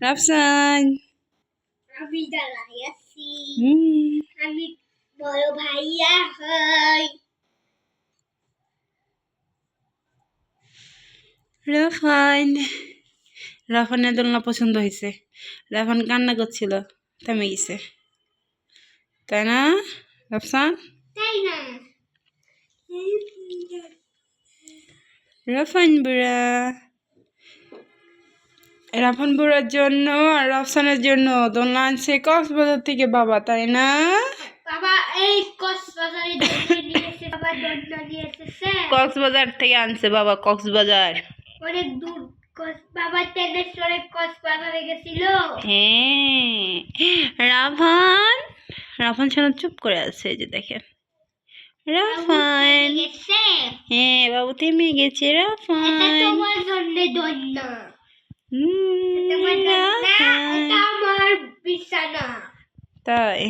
রাফসান। আমি দাঁড়াই আছি। আমি বড় ভাইয়া হই। রাফান। রাফানের দোলনা পছন্দ হয়েছে রাফান কান্না করছিল থেমে গেছে। তাই না রাফসান? তাই না। রাফান বুড়া। রাফান বুড়ার জন্য আর রফসানের জন্য দোলনা আনছে কক্সবাজার থেকে বাবা তাই না? বাবা এই কক্সবাজারে নিয়ে এসে বাবা দণ্ড নিয়ে এসেছে কক্সবাজার থেকে আনছে বাবা কক্সবাজার। অনেক দূর বাবা ট্রেনের কক্সবাজারে গেছিল। হ্যাঁ। রাফান? রাফান শোনা চুপ করে আছে এই যে দেখেন। রাফান? হ্যাঁ বাবু থেমে গেছে এটা রাফান। তোমার জন্য দণ্ড Mm, তাই